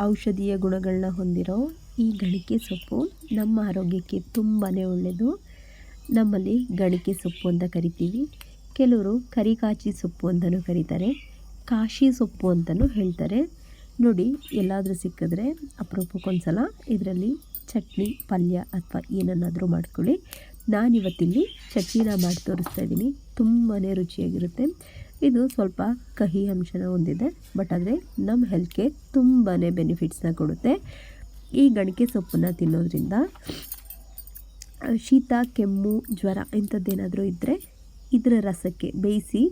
ಔಷಧೀಯ ಗುಣಗಳನ್ನ ಹೊಂದಿರೋ ಈ ಗಳಿಕೆ ಸೊಪ್ಪು ನಮ್ಮ ಆರೋಗ್ಯಕ್ಕೆ ತುಂಬಾ ಒಳ್ಳೆಯದು ನಮ್ಮಲ್ಲಿ ಗಳಿಕೆ ಸೊಪ್ಪು ಅಂತ ಕರಿತೀವಿ. ಕೆಲವರು ಕರಿಕಾಚಿ ಸೊಪ್ಪು ಅಂತಲೂ ಕರೀತಾರೆ. ಕಾಶಿ ಸೊಪ್ಪು ಅಂತಲೂ ಹೇಳ್ತಾರೆ. ನೋಡಿ, ಎಲ್ಲಾದರೂ ಸಿಕ್ಕಿದ್ರೆ ಅಪರೂಪಕ್ಕೊಂದ್ಸಲ ಇದರಲ್ಲಿ ಚಟ್ನಿ, ಪಲ್ಯ ಅಥವಾ ಏನನ್ನಾದರೂ ಮಾಡ್ಕೊಳ್ಳಿ. ನಾನಿವತ್ತಿಲ್ಲಿ ಚಟ್ನಿನ ಮಾಡಿ ತೋರಿಸ್ತಾ ಇದ್ದೀನಿ. ತುಂಬಾ ರುಚಿಯಾಗಿರುತ್ತೆ. ಇದು ಸ್ವಲ್ಪ ಕಹಿ ಅಂಶನ ಹೊಂದಿದೆ ಬಟ್ ಆದರೆ ನಮ್ಮ ಹೆಲ್ತ್ಗೆ ತುಂಬಾ ಬೆನಿಫಿಟ್ಸ್ನ ಕೊಡುತ್ತೆ. ಈ ಗಣಿಕೆ ಸೊಪ್ಪನ್ನು ತಿನ್ನೋದ್ರಿಂದ ಶೀತ, ಕೆಮ್ಮು, ಜ್ವರ ಇಂಥದ್ದೇನಾದರೂ ಇದ್ದರೆ ಇದರ ರಸಕ್ಕೆ ಬೇಯಿಸಿ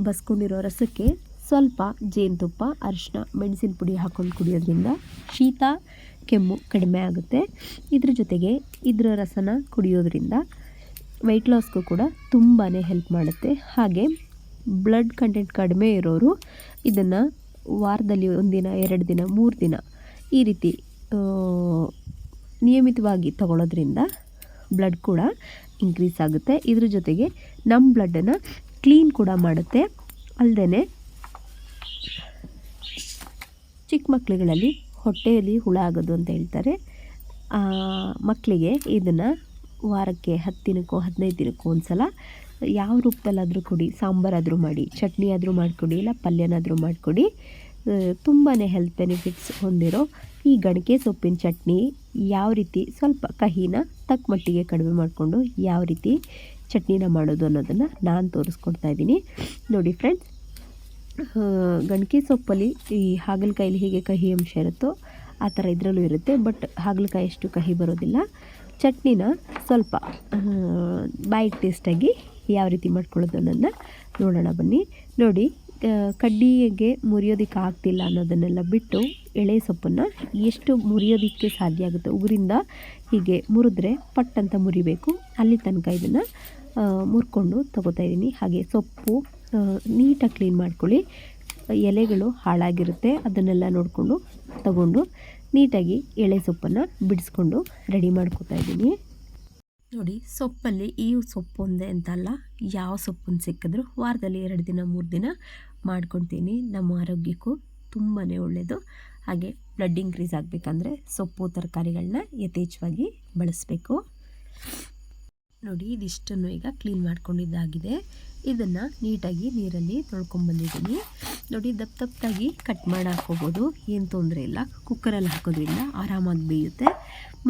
ಬಸ್ಕೊಂಡಿರೋ ರಸಕ್ಕೆ ಸ್ವಲ್ಪ ಜೇನುತುಪ್ಪ ಅರಿಶಿನ ಮೆಣಸಿನ ಪುಡಿ ಹಾಕ್ಕೊಂಡು ಕುಡಿಯೋದ್ರಿಂದ ಶೀತ, ಕೆಮ್ಮು ಕಡಿಮೆ ಆಗುತ್ತೆ. ಇದ್ರ ಜೊತೆಗೆ ಇದರ ರಸನ ಕುಡಿಯೋದ್ರಿಂದ ವೆಯ್ಟ್ ಲಾಸ್ಗೂ ಕೂಡ ತುಂಬಾ ಹೆಲ್ಪ್ ಮಾಡುತ್ತೆ. ಹಾಗೆ ಬ್ಲಡ್ ಕಂಟೆಂಟ್ ಕಡಿಮೆ ಇರೋರು ಇದನ್ನು ವಾರದಲ್ಲಿ ಒಂದಿನ, ಎರಡು ದಿನ, ಮೂರು ದಿನ ಈ ರೀತಿ ನಿಯಮಿತವಾಗಿ ತಗೊಳ್ಳೋದ್ರಿಂದ ಬ್ಲಡ್ ಕೂಡ ಇನ್ಕ್ರೀಸ್ ಆಗುತ್ತೆ. ಇದ್ರ ಜೊತೆಗೆ ನಮ್ಮ ಬ್ಲಡ್ಡನ್ನು ಕ್ಲೀನ್ ಕೂಡ ಮಾಡುತ್ತೆ. ಅಲ್ಲದೆ ಚಿಕ್ಕ ಮಕ್ಕಳುಗಳಲ್ಲಿ ಹೊಟ್ಟೆಯಲ್ಲಿ ಹುಳ ಆಗೋದು ಅಂತ ಹೇಳ್ತಾರೆ. ಮಕ್ಕಳಿಗೆ ಇದನ್ನು ವಾರಕ್ಕೆ ಹತ್ತು ದಿನಕ್ಕೋ, ಹದಿನೈದು ದಿನಕ್ಕೋ ಒಂದು ಸಲ ಯಾವ ರೂಪದಲ್ಲಾದರೂ ಕೊಡಿ, ಸಾಂಬಾರಾದರೂ ಮಾಡಿ, ಚಟ್ನಿ ಆದರೂ ಮಾಡಿಕೊಡಿ, ಇಲ್ಲ ಪಲ್ಯನಾದರೂ ಮಾಡಿಕೊಡಿ ತುಂಬಾ ಹೆಲ್ತ್ ಬೆನಿಫಿಟ್ಸ್ ಹೊಂದಿರೋ ಈ ಗಣಕೆ ಸೊಪ್ಪಿನ ಚಟ್ನಿ ಯಾವ ರೀತಿ ಸ್ವಲ್ಪ ಕಹಿನ ತಕ್ಕ ಮಟ್ಟಿಗೆ ಕಡಿಮೆ ಮಾಡಿಕೊಂಡು ಯಾವ ರೀತಿ ಚಟ್ನಿನ ಮಾಡೋದು ಅನ್ನೋದನ್ನು ನಾನು ತೋರಿಸ್ಕೊಡ್ತಾ ಇದ್ದೀನಿ. ನೋಡಿ ಫ್ರೆಂಡ್ಸ್ ಗಣಕೆ ಸೊಪ್ಪಲ್ಲಿ ಈ ಹಾಗಲಕಾಯಲ್ಲಿ ಹೇಗೆ ಕಹಿ ಅಂಶ ಇರುತ್ತೋ ಆ ಥರ ಇದರಲ್ಲೂ ಇರುತ್ತೆ ಬಟ್ ಹಾಗಲಕಾಯಿ ಅಷ್ಟು ಕಹಿ ಬರೋದಿಲ್ಲ. ಚಟ್ನಿನ ಸ್ವಲ್ಪ ಬಾಯಿ ಟೇಸ್ಟಾಗಿ ಯಾವ ರೀತಿ ಮಾಡ್ಕೊಳ್ಳೋದು ಅನ್ನೋದನ್ನ ನೋಡೋಣ ಬನ್ನಿ. ನೋಡಿ ಕಡ್ಡಿಗೆ ಮುರಿಯೋದಕ್ಕೆ ಆಗ್ತಿಲ್ಲ ಅನ್ನೋದನ್ನೆಲ್ಲ ಬಿಟ್ಟು ಎಳೆ ಸೊಪ್ಪನ್ನು ಎಷ್ಟು ಮುರಿಯೋದಕ್ಕೆ ಸಾಧ್ಯ ಆಗುತ್ತೆ ಉಗುರಿಂದ ಹೀಗೆ ಮುರಿದ್ರೆ ಪಟ್ ಅಂತ ಮುರಿಬೇಕು. ಅಲ್ಲಿ ತನಕ ಇದನ್ನು ಮುರ್ಕೊಂಡು ಇದ್ದೀನಿ. ಹಾಗೆ ಸೊಪ್ಪು ನೀಟಾಗಿ ಕ್ಲೀನ್ ಮಾಡ್ಕೊಳ್ಳಿ. ಎಲೆಗಳು ಹಾಳಾಗಿರುತ್ತೆ. ಅದನ್ನೆಲ್ಲ ನೋಡಿಕೊಂಡು ತಗೊಂಡು ನೀಟಾಗಿ ಎಳೆ ಸೊಪ್ಪನ್ನು ಬಿಡಿಸ್ಕೊಂಡು ರೆಡಿ ಮಾಡ್ಕೋತಾ ಇದ್ದೀನಿ. ನೋಡಿ, ಸೊಪ್ಪಲ್ಲಿ ಈ ಸೊಪ್ಪು ಒಂದೇ ಅಂತಲ್ಲ, ಯಾವ ಸೊಪ್ಪನ್ನು ಸಿಕ್ಕಿದ್ರು ವಾರದಲ್ಲಿ ಎರಡು ದಿನ, ಮೂರು ದಿನ ಮಾಡ್ಕೊತೀನಿ ನಮ್ಮ ಆರೋಗ್ಯಕ್ಕೂ ತುಂಬಾ ಒಳ್ಳೆಯದು ಹಾಗೆ ಬ್ಲಡ್ ಇನ್ಕ್ರೀಸ್ ಆಗಬೇಕಂದ್ರೆ ಸೊಪ್ಪು ತರಕಾರಿಗಳನ್ನ ಯಥೇಚ್ಛವಾಗಿ ಬಳಸಬೇಕು. ನೋಡಿ, ಇದಿಷ್ಟನ್ನು ಈಗ ಕ್ಲೀನ್ ಮಾಡ್ಕೊಂಡಿದ್ದಾಗಿದೆ. ಇದನ್ನು ನೀಟಾಗಿ ನೀರಲ್ಲಿ ತೊಳ್ಕೊಂಬಂದಿದ್ದೀನಿ ನೋಡಿ, ದಪ್ಪ ದಪ್ಪಾಗಿ ಕಟ್ ಮಾಡಿ ಹಾಕ್ಕೋಬೋದು. ಏನು ತೊಂದರೆ ಇಲ್ಲ. ಕುಕ್ಕರಲ್ಲಿ ಹಾಕೋದ್ರಿಂದ ಆರಾಮಾಗಿ ಬೇಯುತ್ತೆ.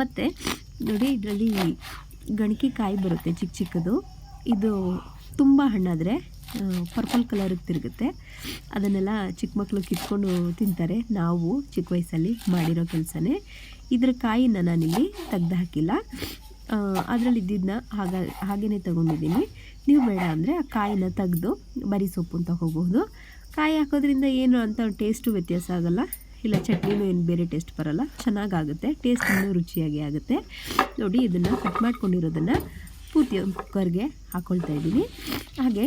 ಮತ್ತು ನೋಡಿ, ಇದರಲ್ಲಿ ಗಣಕಿ ಕಾಯಿ ಬರುತ್ತೆ ಚಿಕ್ಕ ಚಿಕ್ಕದು. ಇದು ತುಂಬ ಹಣ್ಣಾದರೆ ಪರ್ಪಲ್ ಕಲರಿಗೆ ತಿರುಗುತ್ತೆ. ಅದನ್ನೆಲ್ಲ ಚಿಕ್ಕ ಮಕ್ಕಳು ಕಿತ್ಕೊಂಡು ತಿಂತಾರೆ. ನಾವು ಚಿಕ್ಕ ವಯಸ್ಸಲ್ಲಿ ಮಾಡಿರೋ ಕೆಲಸನೇ. ಇದರ ಕಾಯಿನ ನಾನಿಲ್ಲಿ ತೆಗ್ದು ಹಾಕಿಲ್ಲ. ಅದರಲ್ಲಿ ಇದ್ದಿದ್ದನ್ನ ಹಾಗ ಹಾಗೇ ತೊಗೊಂಡಿದ್ದೀನಿ. ನೀವು ಬೇಡ ಅಂದರೆ ಆ ಕಾಯಿನ ತೆಗೆದು, ಬರೀ ಸೊಪ್ಪು ಅಂತ ಹೋಗಬಹುದು. ಕಾಯಿ ಹಾಕೋದ್ರಿಂದ ಏನು ಅಂತ ಟೇಸ್ಟು ವ್ಯತ್ಯಾಸ ಆಗೋಲ್ಲ. ಇಲ್ಲ, ಚಟ್ನಿನೂ ಏನು ಬೇರೆ ಟೇಸ್ಟ್ ಬರೋಲ್ಲ. ಚೆನ್ನಾಗಾಗುತ್ತೆ. ಟೇಸ್ಟ್ ಇನ್ನೂ ರುಚಿಯಾಗಿ ಆಗುತ್ತೆ. ನೋಡಿ, ಇದನ್ನು ಕಟ್ ಮಾಡ್ಕೊಂಡಿರೋದನ್ನು ಪೂರ್ತಿ ಕುಕ್ಕರ್ಗೆ ಹಾಕ್ಕೊಳ್ತಾ ಇದ್ದೀನಿ. ಹಾಗೆ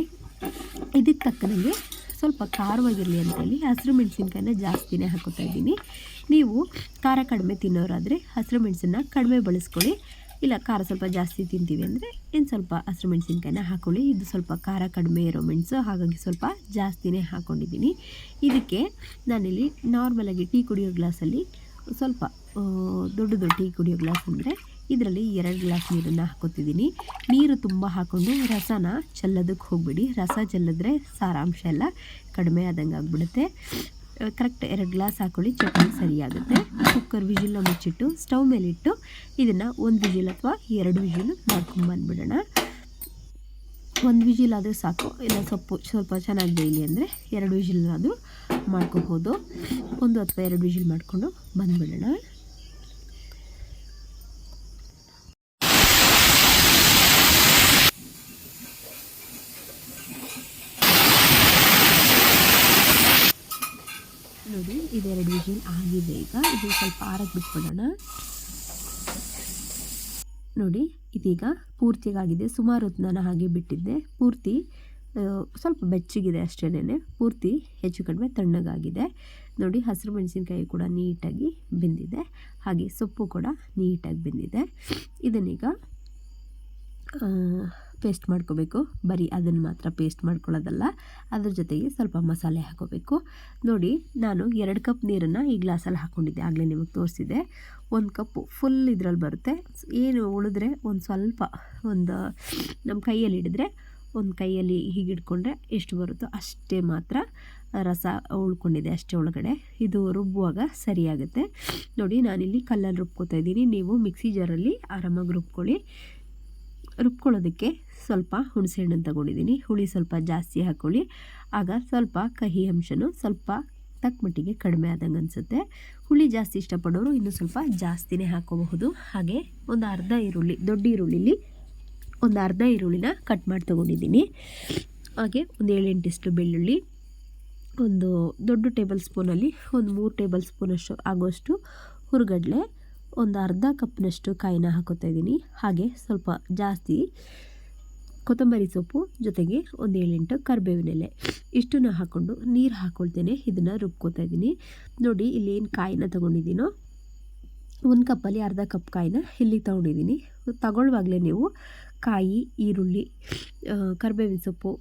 ಇದಕ್ಕೆ ತಕ್ಕನಂಗೆ ಸ್ವಲ್ಪ ಖಾರವಾಗಿರಲಿ ಅಂತೇಳಿ ಹಸಿರು ಮೆಣಸಿನ್ಕಾಯಿನ ಜಾಸ್ತಿನೇ ಹಾಕೋತಾ ಇದ್ದೀನಿ. ನೀವು ಖಾರ ಕಡಿಮೆ ತಿನ್ನೋರಾದರೆ ಹಸಿರು ಮೆಣಸನ್ನ ಕಡಿಮೆ ಬಳಸ್ಕೊಳ್ಳಿ. ಇಲ್ಲ ಖಾರ ಸ್ವಲ್ಪ ಜಾಸ್ತಿ ತಿಂತೀವಿ ಅಂದರೆ ಇನ್ನು ಸ್ವಲ್ಪ ಹಸಿರು ಮೆಣಸಿನ್ಕಾಯಿನ ಹಾಕ್ಕೊಳ್ಳಿ ಇದು ಸ್ವಲ್ಪ ಖಾರ ಕಡಿಮೆ ಇರೋ ಮೆಣಸು, ಹಾಗಾಗಿ ಸ್ವಲ್ಪ ಜಾಸ್ತಿನೇ ಹಾಕ್ಕೊಂಡಿದ್ದೀನಿ ಇದಕ್ಕೆ ನಾನಿಲ್ಲಿ ನಾರ್ಮಲಾಗಿ ಟೀ ಕುಡಿಯೋ ಗ್ಲಾಸಲ್ಲಿ ಸ್ವಲ್ಪ ದೊಡ್ಡ ದೊಡ್ಡ ಟೀ ಕುಡಿಯೋ ಗ್ಲಾಸ್ ಅಂದರೆ ಇದರಲ್ಲಿ ಎರಡು ಗ್ಲಾಸ್ ನೀರನ್ನು ಹಾಕೋತಿದ್ದೀನಿ ನೀರು ತುಂಬ ಹಾಕ್ಕೊಂಡು ರಸನ ಚೆಲ್ಲೋದಕ್ಕೆ ಹೋಗ್ಬಿಡಿ. ರಸ ಚೆಲ್ಲಿದ್ರೆ ಸಾರಾಂಶ ಎಲ್ಲ ಕಡಿಮೆ ಆದಂಗೆ ಆಗಿಬಿಡುತ್ತೆ. ಕರೆಕ್ಟ್ ಎರಡು ಗ್ಲಾಸ್ ಹಾಕೊಳ್ಳಿ, ಚಟ್ನಿ ಸರಿಯಾಗುತ್ತೆ. ಕುಕ್ಕರ್ ವಿಜಿಲ್ನ ಮುಚ್ಚಿಟ್ಟು ಸ್ಟವ್ ಮೇಲಿಟ್ಟು ಇದನ್ನು ಒಂದು ವಿಜಿಲ್ ಅಥವಾ ಎರಡು ವಿಜಿಲ್ ಮಾಡ್ಕೊಂಬಂದ್ಬಿಡೋಣ ಒಂದು ವಿಜಿಲ್ ಆದರೂ ಸಾಕು ಇಲ್ಲ ಸೊಪ್ಪು ಸ್ವಲ್ಪ ಚೆನ್ನಾಗಿ ಬೇಯಲಿ ಅಂದರೆ ಎರಡು ವಿಜಿಲ್ನಾದರೂ ಮಾಡ್ಕೋಬೋದು. ಒಂದು ಅಥವಾ ಎರಡು ವಿಜಿಲ್ ಮಾಡಿಕೊಂಡು ಬಂದುಬಿಡೋಣ. ನೋಡಿ ಇದೆರಡು ವಿಜಿಲ್ ಆಗಿದೆ ಈಗ. ಇದು ಸ್ವಲ್ಪ ಆರಕ್ಕೆ ಬಿಟ್ಬಿಡೋಣ. ನೋಡಿ, ಇದೀಗ ಪೂರ್ತಿಗಾಗಿದೆ ಸುಮಾರು ಹೊತ್ತು ನಾನು ಹಾಗೆ ಬಿಟ್ಟಿದ್ದೆ. ಪೂರ್ತಿ ಸ್ವಲ್ಪ ಬೆಚ್ಚಗಿದೆ ಅಷ್ಟೇನೆ ಪೂರ್ತಿ ಹೆಚ್ಚು ಕಡಿಮೆ ತಣ್ಣಗಾಗಿದೆ. ನೋಡಿ, ಹಸಿರು ಮೆಣಸಿನ್ಕಾಯಿ ಕೂಡ ನೀಟಾಗಿ ಬೆಂದಿದೆ. ಹಾಗೆ ಸೊಪ್ಪು ಕೂಡ ನೀಟಾಗಿ ಬೆಂದಿದೆ. ಇದನ್ನೀಗ ಪೇಸ್ಟ್ ಮಾಡ್ಕೋಬೇಕು. ಬರೀ ಅದನ್ನು ಮಾತ್ರ ಪೇಸ್ಟ್ ಮಾಡ್ಕೊಳ್ಳೋದಲ್ಲ. ಅದ್ರ ಜೊತೆಗೆ ಸ್ವಲ್ಪ ಮಸಾಲೆ ಹಾಕೋಬೇಕು. ನೋಡಿ, ನಾನು ಎರಡು ಕಪ್ ನೀರನ್ನು ಈ ಗ್ಲಾಸಲ್ಲಿ ಹಾಕ್ಕೊಂಡಿದ್ದೆ ಆಗಲೇ ನಿಮಗೆ ತೋರಿಸಿದೆ ಒಂದು ಕಪ್ಪು ಫುಲ್ ಇದ್ರಲ್ಲಿ ಬರುತ್ತೆ. ಏನು ಉಳಿದ್ರೆ ಒಂದು ಸ್ವಲ್ಪ ಒಂದು ನಮ್ಮ ಕೈಯಲ್ಲಿ ಹಿಡಿದ್ರೆ, ಒಂದು ಕೈಯಲ್ಲಿ ಹೀಗೆ ಹಿಡ್ಕೊಂಡ್ರೆ ಎಷ್ಟು ಬರುತ್ತೋ ಅಷ್ಟೇ ಮಾತ್ರ ರಸ ಉಳ್ಕೊಂಡಿದೆ ಅಷ್ಟೇ ಒಳಗಡೆ. ಇದು ರುಬ್ಬುವಾಗ ಸರಿಯಾಗುತ್ತೆ. ನೋಡಿ, ನಾನಿಲ್ಲಿ ಕಲ್ಲಲ್ಲಿ ರುಬ್ಕೋತಾ ಇದ್ದೀನಿ. ನೀವು ಮಿಕ್ಸಿ ಜಾರಲ್ಲಿ ಆರಾಮಾಗಿ ರುಬ್ಕೊಳ್ಳಿ. ರುಬ್ಕೊಳ್ಳೋದಕ್ಕೆ ಸ್ವಲ್ಪ ಹುಣಸೆ ಹಣ್ಣನ್ನು ತಗೊಂಡಿದ್ದೀನಿ. ಹುಳಿ ಸ್ವಲ್ಪ ಜಾಸ್ತಿ ಹಾಕ್ಕೊಳ್ಳಿ. ಆಗ ಸ್ವಲ್ಪ ಕಹಿ ಅಂಶನೂ ಸ್ವಲ್ಪ ತಕ್ಕ ಮಟ್ಟಿಗೆ ಕಡಿಮೆ ಆದಂಗೆ ಅನಿಸುತ್ತೆ. ಹುಳಿ ಜಾಸ್ತಿ ಇಷ್ಟಪಡೋರು ಇನ್ನೂ ಸ್ವಲ್ಪ ಜಾಸ್ತಿನೇ ಹಾಕೋಬಹುದು ಹಾಗೆ ಒಂದು ಅರ್ಧ ಈರುಳ್ಳಿ, ದೊಡ್ಡ ಈರುಳ್ಳಿಲಿ ಒಂದು ಅರ್ಧ ಈರುಳ್ಳಿನ ಕಟ್ ಮಾಡಿ ತೊಗೊಂಡಿದ್ದೀನಿ. ಹಾಗೆ ಒಂದು ಏಳೆಂಟಿಷ್ಟು ಬೆಳ್ಳುಳ್ಳಿ, ಒಂದು ದೊಡ್ಡ ಟೇಬಲ್ ಸ್ಪೂನಲ್ಲಿ ಒಂದು ಮೂರು ಟೇಬಲ್ ಸ್ಪೂನಷ್ಟು ಆಗೋಷ್ಟು ಹುರುಗಡ್ಲೆ ಒಂದು ಅರ್ಧ ಕಪ್ನಷ್ಟು ಕಾಯಿನ ಹಾಕೋತಾ ಇದ್ದೀನಿ. ಹಾಗೆ ಸ್ವಲ್ಪ ಜಾಸ್ತಿ ಕೊತ್ತಂಬರಿ ಸೊಪ್ಪು ಜೊತೆಗೆ ಒಂದು ಏಳೆಂಟು ಕರಿಬೇವಿನೆಲೆ. ಇಷ್ಟನ್ನು ಹಾಕ್ಕೊಂಡು ನೀರು ಹಾಕ್ಕೊಳ್ತೇನೆ ಇದನ್ನು ರುಬ್ಕೋತಾ ಇದ್ದೀನಿ. ನೋಡಿ ಇಲ್ಲಿ ಏನು ಕಾಯಿನ ತೊಗೊಂಡಿದ್ದೀನೋ. ಒಂದು ಕಪ್ಪಲ್ಲಿ ಅರ್ಧ ಕಪ್ ಕಾಯಿನ ಇಲ್ಲಿ ತೊಗೊಂಡಿದ್ದೀನಿ. ತಗೊಳ್ಳುವಾಗಲೇ ನೀವು ಕಾಯಿ, ಈರುಳ್ಳಿ ಕರಿಬೇವಿನ ಸೊಪ್ಪು,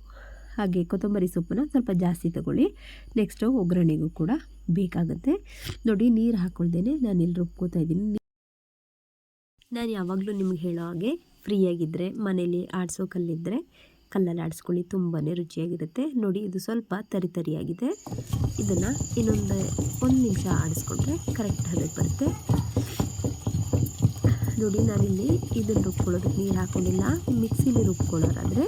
ಹಾಗೆ ಕೊತ್ತಂಬರಿ ಸೊಪ್ಪನ್ನು ಸ್ವಲ್ಪ ಜಾಸ್ತಿ ತಗೊಳ್ಳಿ. ನೆಕ್ಸ್ಟು ಒಗ್ಗರಣೆಗೂ ಕೂಡ ಬೇಕಾಗುತ್ತೆ. ನೋಡಿ ನೀರು ಹಾಕ್ಕೊಳ್ದೇನೆ ನಾನು ಇಲ್ಲಿ ರುಬ್ಕೋತಾ ಇದ್ದೀನಿ. ನಾನು ಯಾವಾಗಲೂ ನಿಮ್ಗೆ ಹೇಳೋ ಹಾಗೆ ಫ್ರೀಯಾಗಿದ್ದರೆ ಮನೇಲಿ ಆಡಿಸೋ ಕಲ್ಲಿದ್ದರೆ ಕಲ್ಲಲ್ಲಿ ಆಡಿಸ್ಕೊಳ್ಳಿ ತುಂಬಾ ರುಚಿಯಾಗಿರುತ್ತೆ. ನೋಡಿ, ಇದು ಸ್ವಲ್ಪ ತರಿ ತರಿಯಾಗಿದೆ. ಇದನ್ನು ಇನ್ನೊಂದು ಒಂದು ನಿಮಿಷ ಆಡಿಸ್ಕೊಂಡ್ರೆ ಕರೆಕ್ಟ್ ಹದಕ್ಕೆ ಬರುತ್ತೆ. ನೋಡಿ, ನಾನಿಲ್ಲಿ ಇದನ್ನು ರುಬ್ಕೊಳ್ಳೋದಕ್ಕೆ ನೀರು ಹಾಕ್ಕೊಂಡಿಲ್ಲ ಮಿಕ್ಸಿಲಿ ರುಬ್ಕೊಳ್ಳೋರಾದರೆ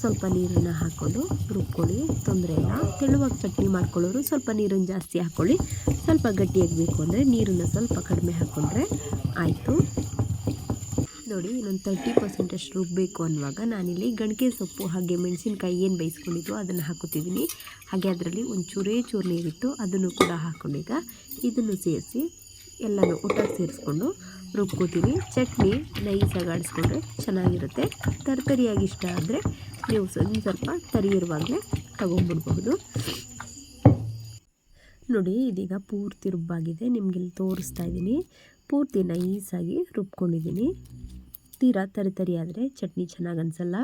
ಸ್ವಲ್ಪ ನೀರನ್ನು ಹಾಕ್ಕೊಂಡು ರುಬ್ಕೊಳ್ಳಿ. ತೊಂದರೆ ಇಲ್ಲ. ತೆಳುವಾಗಿ ಚಟ್ನಿ ಮಾಡ್ಕೊಳ್ಳೋರು ಸ್ವಲ್ಪ ನೀರನ್ನು ಜಾಸ್ತಿ ಹಾಕ್ಕೊಳ್ಳಿ ಸ್ವಲ್ಪ ಗಟ್ಟಿಯಾಗಬೇಕು ಅಂದರೆ ನೀರನ್ನು ಸ್ವಲ್ಪ ಕಡಿಮೆ ಹಾಕ್ಕೊಂಡ್ರೆ ಆಯಿತು. ನೋಡಿ, ಇನ್ನೊಂದು ತರ್ಟಿ ಪರ್ಸೆಂಟಷ್ಟು ರುಬ್ಬಬೇಕು ಅನ್ನುವಾಗ ನಾನಿಲ್ಲಿ ಗಣಕೆ ಸೊಪ್ಪು, ಹಾಗೆ ಮೆಣಸಿನ್ಕಾಯಿ ಏನು ಬೇಯಿಸ್ಕೊಂಡಿದ್ದು ಅದನ್ನು ಹಾಕೋತಿದ್ದೀನಿ ಹಾಗೆ ಅದರಲ್ಲಿ ಒಂದು ಚೂರೇ ಚೂರು ನೀರಿತ್ತು ಅದನ್ನು ಕೂಡ ಹಾಕ್ಕೊಂಡೀಗ ಇದನ್ನು ಸೇರಿಸಿ ಎಲ್ಲನೂ ಒಟ್ಟಾಗಿ ಸೇರಿಸ್ಕೊಂಡು ರುಬ್ಕೋತೀನಿ. ಚಟ್ನಿ ನೈಸಾಗಿ ಆಡಿಸ್ಕೊಂಡ್ರೆ ಚೆನ್ನಾಗಿರುತ್ತೆ. ತರಕಾರಿಯಾಗಿ ಇಷ್ಟ ಆದರೆ ನೀವು ಒಂದು ಸ್ವಲ್ಪ ತರಿ ಇರುವಾಗಲೇ ತಗೊಂಡ್ಬಿಡ್ಬಹುದು ನೋಡಿ, ಇದೀಗ ಪೂರ್ತಿ ರುಬ್ಬಾಗಿದೆ. ನಿಮಗೆ ಇಲ್ಲಿ ತೋರಿಸ್ತಾ ಇದ್ದೀನಿ. ಪೂರ್ತಿ ನೈಸಾಗಿ ರುಬ್ಕೊಂಡಿದ್ದೀನಿ. ತೀರಾ ತರಿ ತರಿ ಆದರೆ ಚಟ್ನಿ ಚೆನ್ನಾಗಿ ಅನಿಸಲ್ಲ.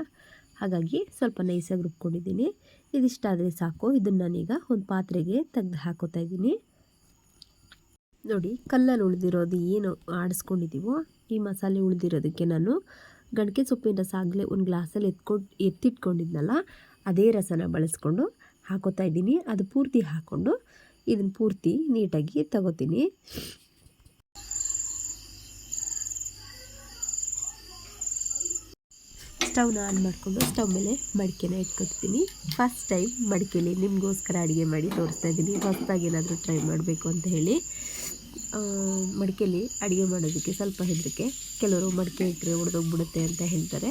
ಹಾಗಾಗಿ ಸ್ವಲ್ಪ ನೈಸಾಗಿ ರುಬ್ಕೊಂಡಿದ್ದೀನಿ. ಇದಿಷ್ಟಾದರೆ ಸಾಕು. ಇದನ್ನು ನಾನೀಗ ಒಂದು ಪಾತ್ರೆಗೆ ತೆಗೆದು ಹಾಕೋತಾ ಇದ್ದೀನಿ. ನೋಡಿ ಕಲ್ಲಲ್ಲಿ ಉಳಿದಿರೋದು ಏನು ಆಡಿಸ್ಕೊಂಡಿದ್ದೀವೋ ಈ ಮಸಾಲೆ ಉಳಿದಿರೋದಕ್ಕೆ ನಾನು ಗಣಕೆ ಸೊಪ್ಪಿನ ರಸ ಆಗಲೇ ಒಂದು ಗ್ಲಾಸಲ್ಲಿ ಎತ್ಕೊಂಡು, ಎತ್ತಿಟ್ಕೊಂಡಿದ್ನಲ್ಲ, ಅದೇ ರಸನ ಬಳಸ್ಕೊಂಡು ಹಾಕೋತಾ ಇದ್ದೀನಿ. ಅದು ಪೂರ್ತಿ ಹಾಕ್ಕೊಂಡು ಇದನ್ನು ಪೂರ್ತಿ ನೀಟಾಗಿ ತಗೋತೀನಿ. ಸ್ಟವ್ನ ಆನ್ ಮಾಡಿಕೊಂಡು ಸ್ಟವ್ ಮೇಲೆ ಮಡಿಕೆನ ಇಟ್ಕೊತೀನಿ. ಫಸ್ಟ್ ಟೈಮ್ ಮಡಿಕೆಲಿ ನಿಮಗೋಸ್ಕರ ಅಡುಗೆ ಮಾಡಿ ತೋರಿಸ್ತಾ ಇದ್ದೀನಿ. ಹೊಸದಾಗಿ ಏನಾದರೂ ಟ್ರೈ ಮಾಡಬೇಕು ಅಂತ ಹೇಳಿ. ಮಡಿಕೆಲಿ ಅಡುಗೆ ಮಾಡೋದಕ್ಕೆ ಸ್ವಲ್ಪ ಹೆದರಿಕೆ. ಕೆಲವರು ಮಡಿಕೆ ಇಟ್ಟರೆ ಒಡೆದೋಗ್ಬಿಡುತ್ತೆ ಅಂತ ಹೇಳ್ತಾರೆ.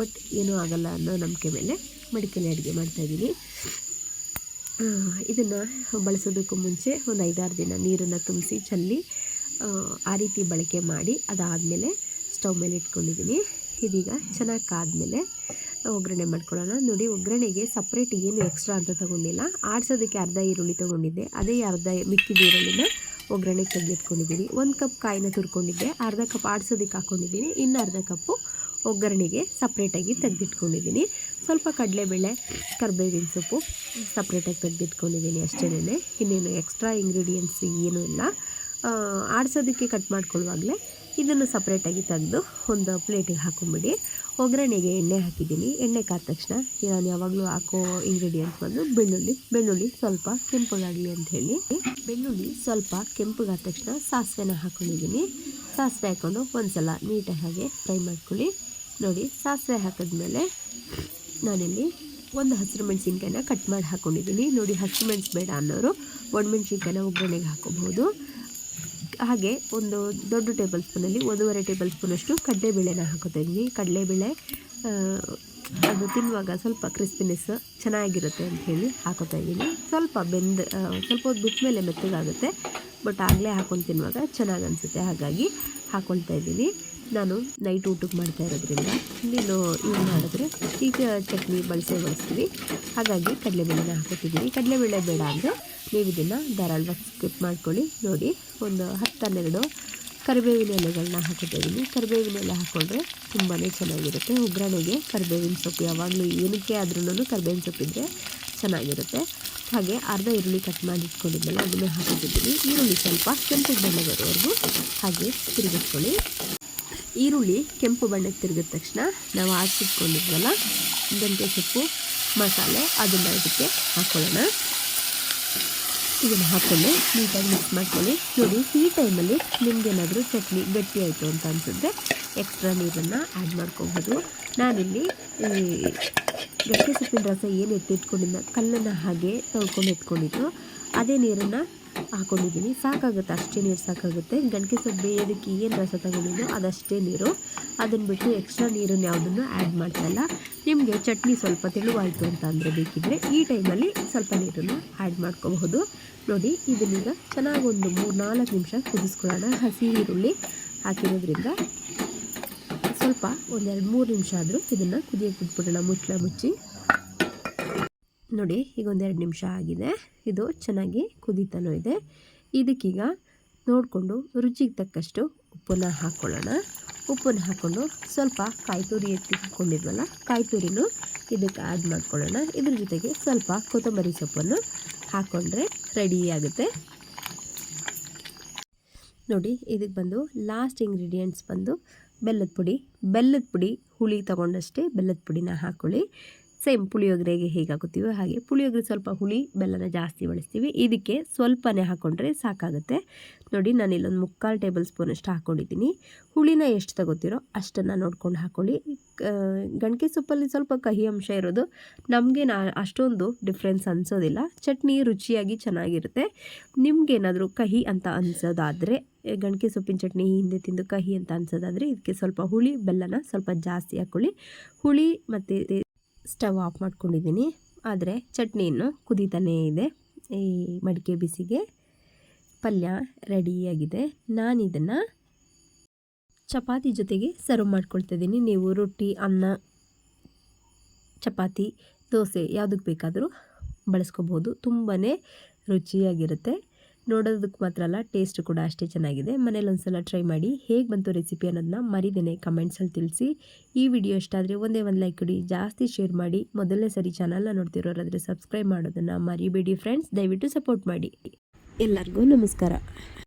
ಬಟ್ ಏನೂ ಆಗಲ್ಲ ಅನ್ನೋ ನಂಬಿಕೆ ಮೇಲೆ ಮಡಿಕೆಲಿ ಅಡುಗೆ ಮಾಡ್ತಾಯಿದ್ದೀನಿ ಇದನ್ನು ಬಳಸೋದಕ್ಕೂ ಮುಂಚೆ ಒಂದು ಐದಾರು ದಿನ ನೀರನ್ನು ತುಂಬಿಸಿ ಚಲ್ಲಿ ಆ ರೀತಿ ಬಳಕೆ ಮಾಡಿ ಅದಾದಮೇಲೆ ಸ್ಟವ್ ಮೇಲೆ ಇಟ್ಕೊಂಡಿದ್ದೀನಿ. ಇದೀಗ ಚೆನ್ನಾಗಿ ಕಾದ್ಮೇಲೆ ಒಗ್ಗರಣೆ ಮಾಡ್ಕೊಳ್ಳೋಣ. ನೋಡಿ, ಒಗ್ಗರಣೆಗೆ ಸಪ್ರೇಟ್ ಏನು ಎಕ್ಸ್ಟ್ರಾ ಅಂತ ತೊಗೊಂಡಿಲ್ಲ. ಆಡ್ಸೋದಕ್ಕೆ ಅರ್ಧ ಈರುಳ್ಳಿ ತೊಗೊಂಡಿದ್ದೆ. ಅದೇ ಅರ್ಧ ಮಿಕ್ಕಿದ ಈರುಳ್ಳಿನ ಒಗ್ಗರಣೆಗೆ ತೆಗೆದಿಟ್ಕೊಂಡಿದ್ದೀನಿ ಒಂದು ಕಪ್ ಕಾಯಿನ ತುರ್ಕೊಂಡಿದ್ದೆ. ಅರ್ಧ ಕಪ್ ಆಡ್ಸೋದಕ್ಕೆ ಹಾಕ್ಕೊಂಡಿದ್ದೀನಿ ಇನ್ನು ಅರ್ಧ ಕಪ್ಪು ಒಗ್ಗರಣೆಗೆ ಸಪ್ರೇಟಾಗಿ ತೆಗೆದಿಟ್ಕೊಂಡಿದ್ದೀನಿ ಸ್ವಲ್ಪ ಕಡಲೆಬೇಳೆ, ಕರ್ಬೇವಿನ ಸೊಪ್ಪು ಸಪ್ರೇಟಾಗಿ ತೆಗೆದಿಟ್ಕೊಂಡಿದ್ದೀನಿ ಅಷ್ಟೇನೆ. ಇನ್ನೇನು ಎಕ್ಸ್ಟ್ರಾ ಇಂಗ್ರೀಡಿಯೆಂಟ್ಸ್ ಏನೂ ಇಲ್ಲ. ಆಡ್ಸೋದಕ್ಕೆ ಕಟ್ ಮಾಡ್ಕೊಳ್ಳುವಾಗಲೇ ಇದನ್ನು ಸಪ್ರೇಟಾಗಿ ತೆಗೆದು ಒಂದು ಪ್ಲೇಟಿಗೆ ಹಾಕೊಂಬಿಡಿ. ಒಗ್ಗರಣೆಗೆ ಎಣ್ಣೆ ಹಾಕಿದ್ದೀನಿ. ಎಣ್ಣೆ ಕಾದ ತಕ್ಷಣ ನಾನು ಯಾವಾಗಲೂ ಹಾಕೋ ಇಂಗ್ರೀಡಿಯೆಂಟ್ಸ್ ಬಂದು ಬೆಳ್ಳುಳ್ಳಿ ಬೆಳ್ಳುಳ್ಳಿ ಸ್ವಲ್ಪ ಕೆಂಪಗಾಗಲಿ ಅಂತ ಹೇಳಿ. ಬೆಳ್ಳುಳ್ಳಿ ಸ್ವಲ್ಪ ಕೆಂಪಗಾದ ತಕ್ಷಣ ಸಾಸಿವೆನ ಹಾಕೊಂಡಿದ್ದೀನಿ. ಸಾಸಿವೆ ಹಾಕ್ಕೊಂಡು ಒಂದು ಸಲ ನೀಟಾಗಿ ಹಾಗೆ ಫ್ರೈ ಮಾಡ್ಕೊಳ್ಳಿ. ನೋಡಿ, ಸಾಸಿವೆ ಹಾಕಿದ್ಮೇಲೆ ನಾನಿಲ್ಲಿ ಒಂದು ಹಸಿರು ಮೆಣಸಿನ್ಕಾಯಿನ ಕಟ್ ಮಾಡಿ ಹಾಕ್ಕೊಂಡಿದ್ದೀನಿ ನೋಡಿ ಹಸಿರು ಮೆಣಸು ಬೇಡ ಅನ್ನೋರು, ಒಣಮೆಣ್ಸಿನ್ಕಾಯಿನ ಒಗ್ಗರಣೆಗೆ ಹಾಕೋಬಹುದು. ಹಾಗೆ ಒಂದು ದೊಡ್ಡ ಟೇಬಲ್ ಸ್ಪೂನಲ್ಲಿ ಒಂದೂವರೆ ಟೇಬಲ್ ಸ್ಪೂನಷ್ಟು ಕಡಲೆಬೇಳೆನ ಹಾಕೋತೀನಿ. ಕಡಲೆಬೇಳೆ ಅದು ತಿನ್ನುವಾಗ ಸ್ವಲ್ಪ ಕ್ರಿಸ್ಪಿನೆಸ್ ಚೆನ್ನಾಗಿರುತ್ತೆ ಅಂತ ಹೇಳಿ ಹಾಕೋತಾ ಇದ್ದೀನಿ. ಸ್ವಲ್ಪ ಬೆಂದ ಸ್ವಲ್ಪ ಹೊತ್ತು ಬಿಟ್ಟ ಮೇಲೆ ಮೆತ್ತಗಾಗುತ್ತೆ. ಬಟ್ ಆಗಲೇ ಹಾಕೊಂಡು ತಿನ್ನುವಾಗ ಚೆನ್ನಾಗಿ ಅನಿಸುತ್ತೆ. ಹಾಗಾಗಿ ಹಾಕ್ಕೊಳ್ತಾ ಇದ್ದೀನಿ. ನಾನು ನೈಟ್ ಊಟಕ್ಕೆ ಮಾಡ್ತಾ ಇರೋದ್ರಿಂದ ನೀನು ಇದು ಮಾಡಿದ್ರೆ ಈಗ ಚಟ್ನಿ, ಬಳಸೇ ಬಳಸ್ತೀವಿ ಹಾಗಾಗಿ ಕಡಲೆಬೇಳೆನ ಹಾಕೋತಿದ್ದೀನಿ. ಕಡಲೆಬೇಳೆ ಬೇಡ ಅಂದರೆ ನೀವು ಇದನ್ನು ಧಾರಾಳವಾಗಿ ಸ್ಕಿಪ್ ಮಾಡ್ಕೊಳ್ಳಿ. ನೋಡಿ, ಒಂದು ಹತ್ತು ಹನ್ನೆರಡು ಕರಿಬೇವಿನ ಎಲೆಗಳನ್ನ ಹಾಕಿದ್ದೀನಿ ಕರಿಬೇವಿನ ಎಲೆ ಹಾಕ್ಕೊಂಡ್ರೆ ತುಂಬಾ ಚೆನ್ನಾಗಿರುತ್ತೆ. ಒಗ್ಗರಣೆಗೆ ಕರಿಬೇವಿನ ಸೊಪ್ಪು ಯಾವಾಗಲೂ ಏನಕ್ಕೆ ಆದ್ರೂ ಕರಿಬೇವಿನ ಸೊಪ್ಪಿದ್ರೆ ಚೆನ್ನಾಗಿರುತ್ತೆ. ಹಾಗೆ ಅರ್ಧ ಈರುಳ್ಳಿ ಕಟ್ ಮಾಡಿ ಇಟ್ಕೊಂಡಿದ್ದೆಲ್ಲ ಅದನ್ನು ಹಾಕಿದ್ದೀನಿ ಈರುಳ್ಳಿ ಸ್ವಲ್ಪ ಕೆಂಪು ಬಣ್ಣ ಬರೋವರೆಗೂ ಹಾಗೆ ತಿರುಗಿಸ್ಕೊಳ್ಳಿ. ಈರುಳ್ಳಿ ಕೆಂಪು ಬಣ್ಣಕ್ಕೆ ತಿರುಗಿದ ತಕ್ಷಣ ನಾವು ಹಾಕಿಟ್ಕೊಂಡಿದ್ವಲ್ಲ ಗಂಟೆ ಸೊಪ್ಪು, ಮಸಾಲೆ, ಅದನ್ನು ಇದಕ್ಕೆ ಹಾಕ್ಕೊಳ್ಳೋಣ ಇದನ್ನು ಹಾಕ್ಕೊಂಡು ನೀಟಾಗಿ ಮಿಕ್ಸ್ ಮಾಡ್ಕೊಳ್ಳಿ. ನೋಡಿ, ಈ ಟೈಮಲ್ಲಿ ನಿಮ್ಗೇನಾದರೂ ಚಟ್ನಿ ಗಟ್ಟಿ ಆಯಿತು ಅಂತ ಅನಿಸಿದ್ರೆ ಎಕ್ಸ್ಟ್ರಾ ನೀರನ್ನು ಆ್ಯಡ್ ಮಾಡ್ಕೋಬೋದು ನಾನಿಲ್ಲಿ ಗಟ್ಟಿ ಸೊಪ್ಪಿನ ರಸ ಏನು ಎತ್ತಿಟ್ಕೊಂಡಿದ್ದ ಕಲ್ಲನ್ನು ಹಾಗೆ ತೊಳ್ಕೊಂಡು ಇಟ್ಕೊಂಡಿದ್ದು ಅದೇ ನೀರನ್ನು ಹಾಕೊಂಡಿದ್ದೀನಿ. ಸಾಕಾಗುತ್ತೆ, ಅಷ್ಟೇ ನೀರು ಸಾಕಾಗುತ್ತೆ. ಗಂಟೆ ಸೊಪ್ಪು ಬೇಯೋದಕ್ಕೆ ಏನು ರಸ ತಗೊಂಡಿದ್ದು ಅದಷ್ಟೇ ನೀರು. ಅದನ್ನು ಬಿಟ್ಟು ಎಕ್ಸ್ಟ್ರಾ ನೀರನ್ನು ಯಾವುದನ್ನು ಆ್ಯಡ್ ಮಾಡ್ತಾಯಿಲ್ಲ ನಿಮಗೆ ಚಟ್ನಿ ಸ್ವಲ್ಪ ತೆಳುವಾಯಿತು ಅಂತ ಅಂದರೆ ಬೇಕಿದ್ದರೆ ಈ ಟೈಮಲ್ಲಿ ಸ್ವಲ್ಪ ನೀರನ್ನು ಆ್ಯಡ್ ಮಾಡ್ಕೋಬಹುದು. ನೋಡಿ, ಇದನ್ನೀಗ ಚೆನ್ನಾಗಿ ಒಂದು ಮೂರು ನಾಲ್ಕು ನಿಮಿಷ ಕುದಿಸ್ಕೊಳ್ಳೋಣ. ಹಸಿ ಈರುಳ್ಳಿ ಹಾಕಿರೋದ್ರಿಂದ ಸ್ವಲ್ಪ ಒಂದೆರಡು ಮೂರು ನಿಮಿಷ ಆದರೂ ಇದನ್ನು ಕುದಿಯೋಕೆ ಬಿಟ್ಬಿಡೋಣ. ಮುಚ್ಚಳ ಮುಚ್ಚಿ. ನೋಡಿ, ಈಗ ಒಂದೆರಡು ನಿಮಿಷ ಆಗಿದೆ. ಇದು ಚೆನ್ನಾಗಿ ಕುದೀತಾನೂ ಇದೆ. ಇದಕ್ಕೀಗ ನೋಡಿಕೊಂಡು ರುಚಿಗೆ ತಕ್ಕಷ್ಟು ಉಪ್ಪನ್ನು ಹಾಕ್ಕೊಳ್ಳೋಣ ಉಪ್ಪನ್ನು ಹಾಕ್ಕೊಂಡು ಸ್ವಲ್ಪ ಕಾಯಿ ತುರಿ ಎತ್ತಿಟ್ಕೊಂಡಿದ್ವಲ್ಲ ಕಾಯಿ ತುರಿನೂ ಇದಕ್ಕೆ ಆ್ಯಡ್ ಮಾಡ್ಕೊಳ್ಳೋಣ. ಇದ್ರ ಜೊತೆಗೆ ಸ್ವಲ್ಪ ಕೊತ್ತಂಬರಿ ಸೊಪ್ಪನ್ನು ಹಾಕ್ಕೊಂಡ್ರೆ ರೆಡಿ ಆಗುತ್ತೆ. ನೋಡಿ ಇದಕ್ಕೆ ಬಂದು ಲಾಸ್ಟ್ ಇಂಗ್ರೀಡಿಯೆಂಟ್ಸ್ ಬಂದು ಬೆಲ್ಲದ ಪುಡಿ. ಬೆಲ್ಲದ ಪುಡಿ ಹುಳಿ ತಗೊಂಡಷ್ಟೇ ಬೆಲ್ಲದ ಪುಡಿನ ಹಾಕ್ಕೊಳ್ಳಿ ಸೇಮ್ ಪುಳಿಯೋಗರೆಗೆ ಹೇಗೆ ಹಾಕುತ್ತೀವೋ ಹಾಗೆ ಪುಳಿಯೋಗರೆ ಸ್ವಲ್ಪ ಹುಳಿ, ಬೆಲ್ಲನ ಜಾಸ್ತಿ ಬಳಸ್ತೀವಿ. ಇದಕ್ಕೆ ಸ್ವಲ್ಪನೇ ಹಾಕ್ಕೊಂಡ್ರೆ ಸಾಕಾಗುತ್ತೆ. ನೋಡಿ, ನಾನು ಇಲ್ಲೊಂದು ಮುಕ್ಕಾಲು ಟೇಬಲ್ ಸ್ಪೂನ್ ಅಷ್ಟು ಹಾಕ್ಕೊಂಡಿದ್ದೀನಿ ಹುಳಿನ ಎಷ್ಟು ತಗೋತೀರೋ ಅಷ್ಟನ್ನು ನೋಡ್ಕೊಂಡು ಹಾಕ್ಕೊಳ್ಳಿ ಗಣಕೆ ಸೊಪ್ಪಲ್ಲಿ ಸ್ವಲ್ಪ ಕಹಿ ಅಂಶ ಇರೋದು. ನಮಗೆ ನಾ, ಅಷ್ಟೊಂದು ಡಿಫ್ರೆನ್ಸ್ ಅನಿಸೋದಿಲ್ಲ. ಚಟ್ನಿ ರುಚಿಯಾಗಿ ಚೆನ್ನಾಗಿರುತ್ತೆ. ನಿಮಗೇನಾದರೂ ಕಹಿ ಅಂತ ಅನಿಸೋದಾದರೆ ಗಣಕೆ ಸೊಪ್ಪಿನ ಚಟ್ನಿ ಹಿಂದೆ ತಿಂದು ಕಹಿ ಅಂತ ಅನ್ಸೋದಾದರೆ, ಇದಕ್ಕೆ ಸ್ವಲ್ಪ ಹುಳಿ, ಬೆಲ್ಲನ ಸ್ವಲ್ಪ ಜಾಸ್ತಿ ಹಾಕ್ಕೊಳ್ಳಿ ಹುಳಿ ಮತ್ತು ಸ್ಟವ್ ಆಫ್ ಮಾಡ್ಕೊಂಡಿದ್ದೀನಿ. ಆದರೆ ಚಟ್ನಿ ಇನ್ನು ಕುದೀತಾನೇ ಇದೆ. ಈ ಮಡಿಕೆ ಬಿಸಿಗೆ ಪಲ್ಯ ರೆಡಿಯಾಗಿದೆ ನಾನು ಇದನ್ನು ಚಪಾತಿ ಜೊತೆಗೆ ಸರ್ವ್ ಮಾಡ್ಕೊಳ್ತಿದ್ದೀನಿ ನೀವು ರೊಟ್ಟಿ, ಅನ್ನ, ಚಪಾತಿ, ದೋಸೆ ಯಾವುದಕ್ಕೆ ಬೇಕಾದರೂ ಬಳಸ್ಕೋಬೋದು. ತುಂಬಾ ರುಚಿಯಾಗಿರುತ್ತೆ. ನೋಡೋದಕ್ಕೆ ಮಾತ್ರ ಅಲ್ಲ ಟೇಸ್ಟ್ ಕೂಡ ಅಷ್ಟೇ ಚೆನ್ನಾಗಿದೆ. ಮನೇಲಿ ಒಂದ್ಸಲ ಟ್ರೈ ಮಾಡಿ ಹೇಗೆ ಬಂತು ರೆಸಿಪಿ ಅನ್ನೋದನ್ನ ಮರಿದೇನೆ ಕಮೆಂಟ್ಸಲ್ಲಿ ತಿಳಿಸಿ. ಈ ವಿಡಿಯೋ ಇಷ್ಟ ಆದರೆ ಒಂದೇ ಒಂದು ಲೈಕ್ ಕೊಡಿ, ಜಾಸ್ತಿ ಶೇರ್ ಮಾಡಿ. ಮೊದಲನೇ ಸರಿ ಚಾನಲ್ನ ನೋಡ್ತಿರೋರಾದರೆ ಸಬ್ಸ್ಕ್ರೈಬ್ ಮಾಡೋದನ್ನು ಮರಿಬೇಡಿ ಫ್ರೆಂಡ್ಸ್ ದಯವಿಟ್ಟು ಸಪೋರ್ಟ್ ಮಾಡಿ. ಎಲ್ಲರಿಗೂ ನಮಸ್ಕಾರ.